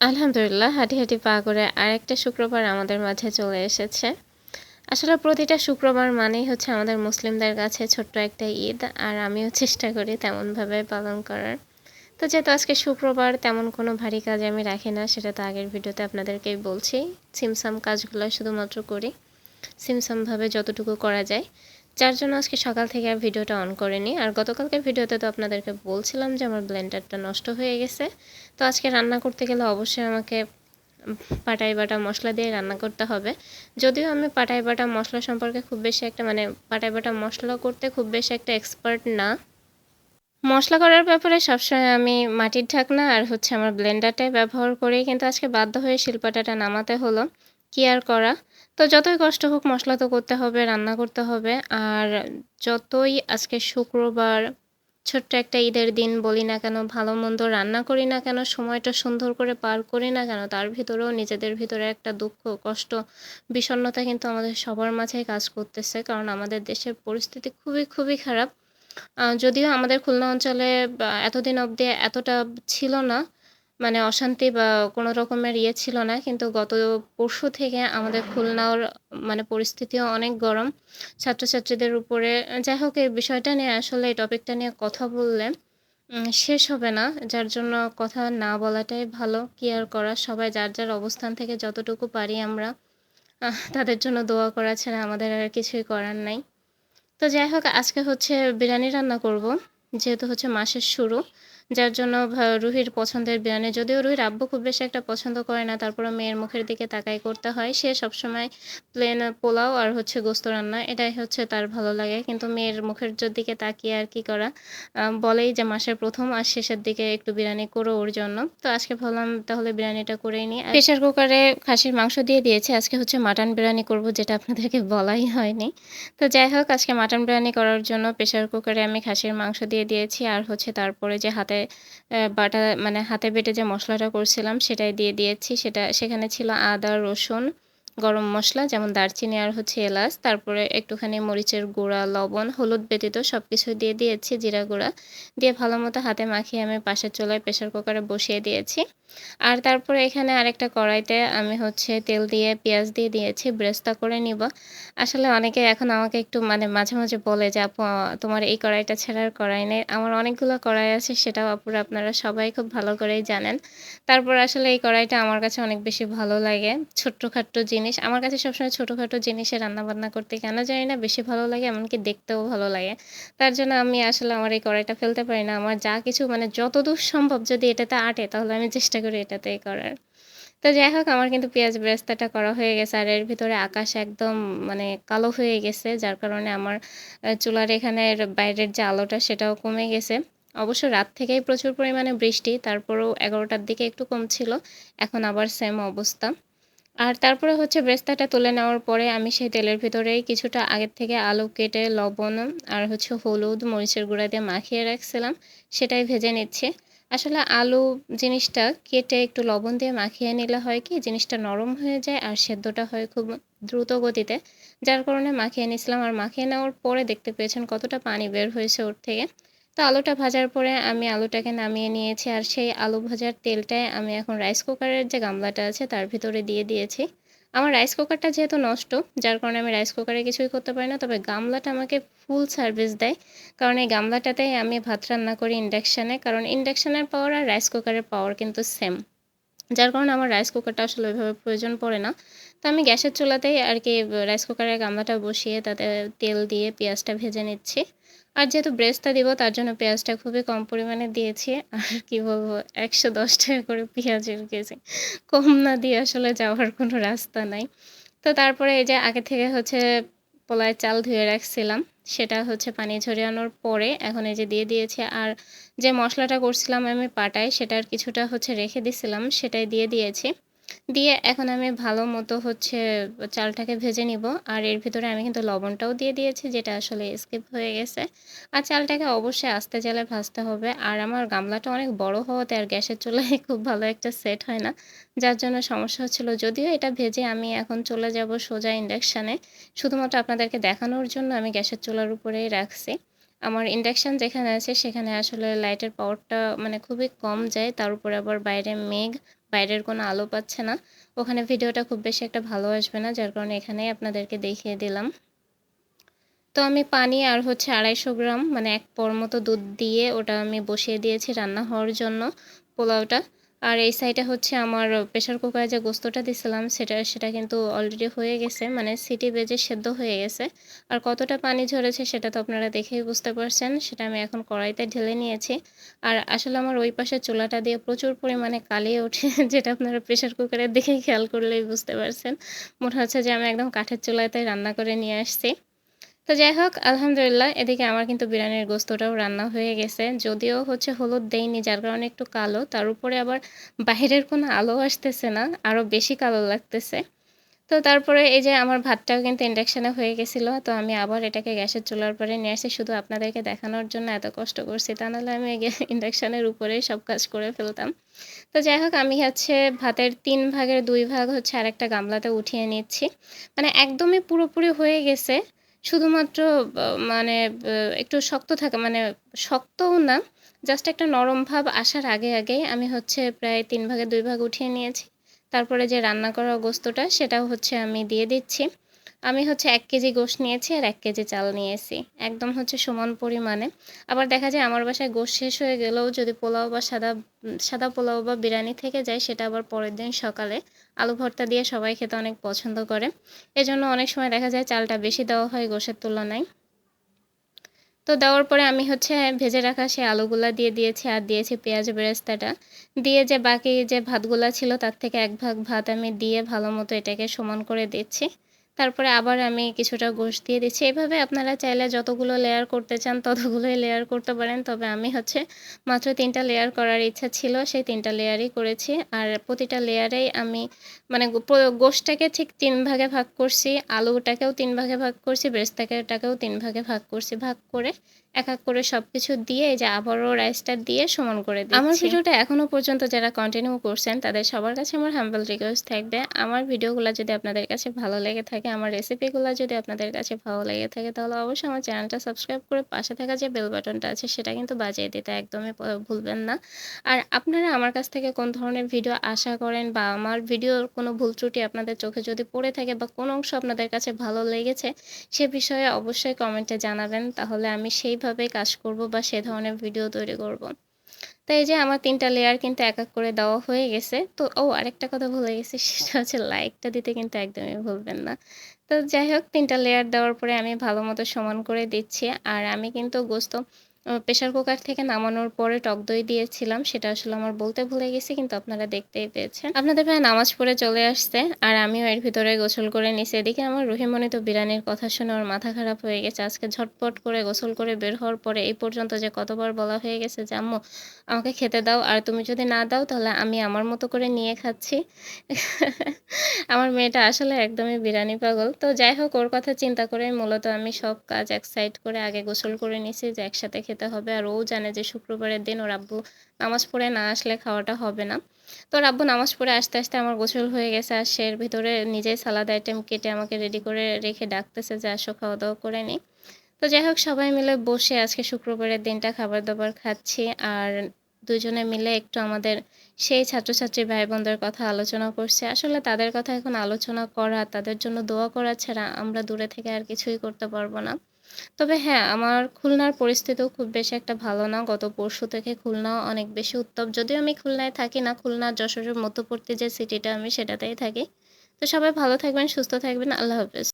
আলহামদুলিল্লাহ, হাঁটি হাঁটি পা করে আরেকটা শুক্রবার আমাদের মাঝে চলে এসেছে। আসলে প্রতিটা শুক্রবার মানেই হচ্ছে আমাদের মুসলিমদের কাছে ছোট্ট একটা ঈদ, আর আমিও চেষ্টা করি তেমনভাবে পালন করার। তো যেহেতু আজকে শুক্রবার, তেমন কোনো ভারী কাজ আমি রাখি না, সেটা তো আগের ভিডিওতে আপনাদেরকেই বলছি। সিমসাম কাজগুলো শুধুমাত্র করি। সিমসামভাবে যতটুকু করা যায়। যার জন্য আজকে সকাল থেকে আর ভিডিওটা অন করিনি। আর গতকালকের ভিডিওতে তো আপনাদেরকে বলছিলাম যে আমার ব্লেন্ডারটা নষ্ট হয়ে গেছে। তো আজকে রান্না করতে গেলে অবশ্যই আমাকে পাটাই বাটা মশলা দিয়ে রান্না করতে হবে। যদিও আমি পাটাই বাটা মশলা সম্পর্কে খুব বেশি একটা মানে পাটাই বাটা মশলা করতে খুব বেশি একটা এক্সপার্ট না। মশলা করার ব্যাপারে সবসময় আমি মাটির ঢাকনা আর হচ্ছে আমার ব্লেন্ডারটাই ব্যবহার করি। কিন্তু আজকে বাধ্য হয়ে শিল্পাটাটা নামাতে হলো। কি আর করা? তো যতই কষ্ট হোক মশলা তো করতে হবে, রান্না করতে হবে। আর যতই আজকে শুক্রবার, ছোট্ট একটা ঈদের দিন বলি না কেন, ভালো মন্দ রান্না করি না কেন, সময়টা সুন্দর করে পার করি না কেন, তার ভিতরেও নিজেদের ভিতরে একটা দুঃখ, কষ্ট, বিষণ্ণতা কিন্তু আমাদের সবার মাঝেই কাজ করতেছে। কারণ আমাদের দেশের পরিস্থিতি খুবই খুবই খারাপ। যদিও আমাদের খুলনা অঞ্চলে এতদিন অবধি এতটা ছিল না মানে অশান্তি বা কোনো রকমের ইয়ে ছিল না, কিন্তু গত পরশু থেকে আমাদের খুলনার মানে পরিস্থিতিও অনেক গরম। ছাত্রছাত্রীদের উপরে, যাই হোক, এই বিষয়টা নিয়ে আসলে এই টপিকটা নিয়ে কথা বললে শেষ হবে না। যার জন্য কথা না বলাটাই ভালো। কি আর করা, সবাই যার যার অবস্থান থেকে যতটুকু পারি আমরা তাদের জন্য দোয়া করা ছাড়া আমাদের আর কিছুই করার নাই। তো যাই হোক, আজকে হচ্ছে বিরিয়ানি রান্না করব, যেহেতু হচ্ছে মাসের শুরু। যার জন্য রুহির পছন্দের বিরিয়ানি, যদিও রুহির আব্বু খুব বেশি একটা পছন্দ করে না তারপরে মেয়ের মুখের দিকে তাকাই করতে হয়। সে সবসময় প্লেন পোলাও আর হচ্ছে গোস্ত রান্না, এটাই হচ্ছে তার ভালো লাগে। কিন্তু মেয়ের মুখের দিকে তাকিয়ে আর কি করা? বলেই যে মাসের প্রথম আর শেষের দিকে একটু বিরিয়ানি করো ওর জন্য। তো আজকে ভাবলাম তাহলে বিরিয়ানিটা করেই নিই। প্রেশার কুকারে খাসির মাংস দিয়ে দিয়েছি, আজকে হচ্ছে মাটন বিরিয়ানি করব, যেটা আপনাদেরকে বলাই হয়নি। তো যাই হোক, আজকে মাটন বিরিয়ানি করার জন্য প্রেশার কুকারে আমি খাসির মাংস দিয়ে দিয়েছি, আর হচ্ছে তারপরে যে হাতে বাটা মানে হাতে বেটে যে মশলাটা করছিলাম সেটাই দিয়ে দিয়েছি। সেটা, সেখানে ছিল আদা, রসুন, গরম মশলা, যেমন দারচিনি আর হচ্ছে এলাচ। তারপরে একটুখানি মরিচের গুঁড়া, লবণ, হলুদ ব্যতীত সব কিছু দিয়ে দিয়েছি, জিরা গুঁড়া। দিয়ে ভালো মতো হাতে মাখিয়ে আমি পাশের চুলায় প্রেশার কুকারে বসিয়ে দিয়েছি। আর তারপরে এখানে আরেকটা কড়াইতে আমি হচ্ছে তেল দিয়ে, পেঁয়াজ দিয়ে দিয়েছি, ব্রেস্তা করে নিব। আসলে অনেকে এখন আমাকে একটু মানে মাঝে মাঝে বলে যে, আপু তোমার এই কড়াইটা ছাড়ার কড়াই নেই। আমার অনেকগুলো কড়াই আছে, সেটাও আপুরা আপনারা সবাই খুব ভালো করেই জানেন। তারপর আসলে এই কড়াইটা আমার কাছে অনেক বেশি ভালো লাগে, ছোট্টখাট্টো জিনিস। আমার কাছে সবসময় ছোটোখাটো জিনিসে রান্নাবান্না করতে কেন জানি না, বেশি ভালো লাগে, এমনকি দেখতেও ভালো লাগে। তার জন্য আমি আসলে আমার এই কড়াইটা ফেলতে পারি না। আমার যা কিছু মানে যতদূর সম্ভব যদি এটাতে আটে, তাহলে আমি চেষ্টা চেষ্টা করি এটাতেই করার। তো যাই হোক, আমার কিন্তু পেঁয়াজ বেরেস্তাটা করা হয়ে গেছে আর এর ভিতরে আকাশ একদম মানে কালো হয়ে গেছে, যার কারণে আমার চুলার এখানে বাইরের যে আলোটা সেটাও কমে গেছে। অবশ্য রাত থেকেই প্রচুর পরিমাণে বৃষ্টি, তারপরেও এগারোটার দিকে একটু কম ছিল এখন আবার সেম অবস্থা। আর তারপরে হচ্ছে ব্রেস্তাটা তুলে নেওয়ার পরে আমি সেই তেলের ভিতরেই কিছুটা আগের থেকে আলু কেটে, লবণ আর হচ্ছে হলুদ, মরিচের গুঁড়া দিয়ে মাখিয়ে রাখছিলাম, সেটাই ভেজে নিচ্ছে। আসলে আলু জিনিসটা কেটে একটু লবণ দিয়ে মাখিয়ে নিলে হয় কি, জিনিসটা নরম হয়ে যায় আর সেদ্ধটা হয় খুব দ্রুত গতিতে। যার কারণে মাখিয়ে নিয়েছিলাম আর মাখিয়ে নেওয়ার পরে দেখতে পেয়েছেন কতটা পানি বের হয়েছে ওর থেকে। তো আলুটা ভাজার পরে আমি আলুটাকে নামিয়ে নিয়েছি আর সেই আলু ভাজার তেলটায় আমি এখন রাইস কুকারের যে গামলাটা আছে তার ভিতরে দিয়ে দিয়েছি। আমার রাইস কুকারটা যেহেতু নষ্ট, যার কারণে আমি রাইস কুকারে কিছুই করতে পারি না, তবে গামলাটা আমাকে ফুল সার্ভিস দেয়। কারণ এই গামলাটাতেই আমি ভাত রান্না করি ইন্ডাকশানে কারণ ইন্ডাকশানের পাওয়ার আর রাইস কুকারের পাওয়ার কিন্তু সেম যার কারণে আমার রাইস কুকারটা আসলে ওইভাবে প্রয়োজন পড়ে না। তো আমি গ্যাসের চুলাতেই আর কি রাইস কুকারের গামলাটা বসিয়ে তাতে তেল দিয়ে পেঁয়াজটা ভেজে নিচ্ছি। আর যেহেতু ব্রেস্তা দিব, তার জন্য পেঁয়াজটা খুবই কম পরিমাণে দিয়েছি। আর কি বলব, একশো দশ টাকা করে পেঁয়াজের কেজি। কম না দিয়ে আসলে যাওয়ার কোনো রাস্তা নাই। তো তারপরে এই যে আগে থেকে হচ্ছে পোলায় চাল ধুয়ে রাখছিলাম। সেটা হচ্ছে পানি ঝরিয়ানোর পরে এখন এই যে দিয়ে দিয়েছি, আর যে মশলাটা করছিলাম আমি পাটায় সেটার কিছুটা হচ্ছে রেখে দিছিলাম, সেটাই দিয়ে দিয়েছি। দিয়ে এখন আমি ভালো মতো হচ্ছে চালটাকে ভেজে নিব। আর এর ভিতরে আমি কিন্তু লবণটাও দিয়ে দিয়েছি, যেটা আসলে স্কিপ হয়ে গেছে। আর চালটাকে অবশ্যই আস্তে জালে ভাজতে হবে। আর আমার গামলাটা অনেক বড় হওয়াতে আর গ্যাসের চুলায় খুব ভালো একটা সেট হয় না। যার জন্য সমস্যা হচ্ছিল যদিও এটা ভেজে আমি এখন চলে যাব সোজা ইন্ডাকশানে। শুধুমাত্র আপনাদেরকে দেখানোর জন্য আমি গ্যাসের চুলার উপরেই রাখছি। আমার ইন্ডাকশান যেখানে আছে, সেখানে আসলে লাইটের পাওয়ারটা মানে খুবই কম যায়। তার উপরে আবার বাইরে মেঘ, বাইরের কোনো আলো পাচ্ছে না। ওখানে ভিডিওটা খুব বেশি একটা ভালো আসবে না, যার কারণে এখানেই আপনাদেরকে দেখিয়ে দিলাম। তো আমি পানি আর হচ্ছে আড়াইশো গ্রাম মানে এক পর মতো দুধ দিয়ে ওটা আমি বসিয়ে দিয়েছি রান্না হওয়ার জন্য পোলাওটা। আর এই সাইডে হচ্ছে আমার প্রেশার কুকারে যে গোস্তটা দিছিলাম, সেটা সেটা কিন্তু অলরেডি হয়ে গেছে মানে সিটি বেজে সেদ্ধ হয়ে গেছে। আর কতটা পানি ঝরেছে সেটা তো আপনারা দেখেই বুঝতে পারছেন, সেটা আমি এখন কড়াইতে ঢেলে নিয়েছি। আর আসলে আমার ওই পাশে চুলাটা দিয়ে প্রচুর পরিমাণে কালিয়ে ওঠে, যেটা আপনারা প্রেশার কুকারের দেখে খেয়াল করলেই বুঝতে পারছেন। মনে হচ্ছে যে আমি একদম কাঠের চুলাতে রান্না করে নিয়ে আসছি। তো যাই হোক, আলহামদুলিল্লাহ, এদিকে আমার কিন্তু বিরিয়ানির গোস্তটাও রান্না হয়ে গেছে। যদিও হচ্ছে হলুদ দেয়নি, যার কারণে একটু কালো। তার উপরে আবার বাইরের কোনো আলো আসতেছে না আরও বেশি কালো লাগতেছে। তো তারপরে এই যে আমার ভাতটাও কিন্তু ইন্ডাকশানে হয়ে গেছিল, তো আমি আবার এটাকে গ্যাসের চুলার পরে নিয়ে আসি শুধু আপনাদেরকে দেখানোর জন্য এত কষ্ট করছি, তা নাহলে আমি ইন্ডাকশানের উপরেই সব কাজ করে ফেলতাম। তো যাই হোক, আমি হচ্ছে ভাতের তিন ভাগের দুই ভাগ হচ্ছে আরেকটা গামলাতে উঠিয়ে নিচ্ছি। মানে একদমই পুরোপুরি হয়ে গেছে শুধুমাত্র মানে একটু শক্ত থাকে মানে শক্তও না জাস্ট একটা নরম ভাব আসার আগে আগে আমি হচ্ছে প্রায় তিন ভাগে দুই ভাগ উঠিয়ে নিয়েছি। তারপরে যে রান্না করা গোস্তটা, সেটাও হচ্ছে আমি দিয়ে দিচ্ছি। আমি হচ্ছে এক কেজি গোশ নিয়েছি আর এক কেজি চাল নিয়েছি। একদম হচ্ছে সমান পরিমাণে। আবার দেখা যায় আমার বাসায় গোশ শেষ হয়ে গেলেও যদি পোলাও বা সাদা সাদা পোলাও বা বিরিয়ানি থেকে যায়, সেটা আবার পরের দিন সকালে আলু ভর্তা দিয়ে সবাই খেতে অনেক পছন্দ করে। এজন্য অনেক সময় দেখা যায় চালটা বেশি দেওয়া হয় গোশের তুলনায়। তো দেওয়ার পরে আমি হচ্ছে ভেজে রাখা সেই আলুগুলা দিয়ে দিয়েছি আর দিয়েছি পেঁয়াজ বেরেস্তাটা। দিয়ে যে বাকি যে ভাতগুলা ছিল, তার থেকে এক ভাগ ভাত আমি দিয়ে ভালো মতো এটাকে সমান করে দিচ্ছি। তারপরে আবার আমি কিছুটা গোশ দিয়ে দিচ্ছি। এভাবে আপনারা চাইলে যতগুলো লেয়ার করতে চান, ততগুলোই লেয়ার করতে পারেন। তবে আমি হচ্ছে মাত্র তিনটা লেয়ার করার ইচ্ছা ছিল, সেই তিনটা লেয়ারই করেছি। আর প্রতিটা লেয়ারেই আমি মানে গোশটাকে ঠিক তিন ভাগে ভাগ করছি। আলুটাকেও তিন ভাগে ভাগ করছি, বেরেস্তাটাকেও তিন ভাগে ভাগ করছি। ভাগ করে এক এক করে সব কিছু দিয়ে এই যে আবারও রাইসটা দিয়ে সমান করে দিই আমার ভিডিওটা এখনও পর্যন্ত যারা কন্টিনিউ করছেন, তাদের সবার কাছে আমার হাম্বল রিকোয়েস্ট থাকবে। আমার ভিডিওগুলো যদি আপনাদের কাছে ভালো লেগে থাকে আমার রেসিপিগুলো যদি আপনাদের কাছে ভালো লেগে থাকে, তাহলে অবশ্যই আমার চ্যানেলটা সাবস্ক্রাইব করে পাশে থাকা যে বেল বাটনটা আছে, সেটা কিন্তু বাজিয়ে দিতে একদমই ভুলবেন না আর আপনারা আমার কাছ থেকে কোন ধরনের ভিডিও আশা করেন বা আমার ভিডিওর কোনো ভুল ত্রুটি আপনাদের চোখে যদি পড়ে থাকে বা কোনো অংশ আপনাদের কাছে ভালো লেগেছে, সে বিষয়ে অবশ্যই কমেন্টে জানাবেন তাহলে আমি সেইভাবে কাজ করব বা সে ধরনের ভিডিও তৈরি করব। তো এই যে আমার তিনটা লেয়ার কিন্তু এক এক করে দেওয়া হয়ে গেছে। তো, ও, আরেকটা কথা ভুলে গেছি, সেটা হচ্ছে লাইকটা দিতে কিন্তু একদমই ভুলবেন না। তো যাই হোক, তিনটা লেয়ার দেওয়ার পরে আমি ভালো মতো সমান করে দিচ্ছি। আর আমি কিন্তু গোস্ত প্রেশার কুকার থেকে নামানোর পরে টক দই দিয়েছিলাম, সেটা আসলে আমার বলতে ভুলে গেছি, কিন্তু আপনারা দেখতেই পেয়েছেন। আপনাদের ভাই নামাজ পড়ে চলে আসছে, আর আমিও এর ভিতরে গোসল করে নিছি। এদিকে আমার রহিমনি তো বিরিয়ানির কথা শুনে ওর মাথা খারাপ হয়ে গেছে। আজকে ঝটপট করে গোসল করে বের হওয়ার পরে এই পর্যন্ত যে কতবার বলা হয়ে গেছে যে, আম্মু, আমাকে খেতে দাও, আর তুমি যদি না দাও, তাহলে আমি আমার মতো করে নিয়ে খাচ্ছি। আমার মেয়েটা আসলে একদমই বিরিয়ানি পাগল। তো যাই হোক, ওর কথা চিন্তা করে মূলত আমি সব কাজ এক সাইড করে আগে গোসল করে নিছি, যে একসাথে খেতে হবে। আর ও জানে যে শুক্রবারের দিন ওর আব্বু নামাজ পড়ে না আসলে খাওয়াটা হবে না। তো ওর আব্বু নামাজ পড়ে আসতে আসতে আমার গোসল হয়ে গেছে আর সে ভিতরে নিজেই সালাদ আইটেম কেটে আমাকে রেডি করে রেখে ডাকতেছে যে আসো খাওয়া দাওয়া করে নিই তো যাই হোক, সবাই মিলে বসে আজকে শুক্রবারের দিনটা খাবার দাবার খাচ্ছি আর দুজনে মিলে একটু আমাদের সেই ছাত্রছাত্রী ভাই বোনদের কথা আলোচনা করছে। আসলে তাদের কথা এখন আলোচনা করা, তাদের জন্য দোয়া করা ছাড়া আমরা দূরে থেকে আর কিছুই করতে পারব না। তবে হ্যাঁ আমার খুলনার পরিস্থিতিও খুব বেশি একটা ভালো না। গত পরশু থেকে খুলনা অনেক বেশি উত্তপ। যদিও আমি খুলনায় থাকি না খুলনা যশোরের মধ্যবর্তী যে সিটিটা আমি সেটাতেই থাকি। তো সবাই ভালো থাকবেন, সুস্থ থাকবেন। আল্লাহ হাফেজ।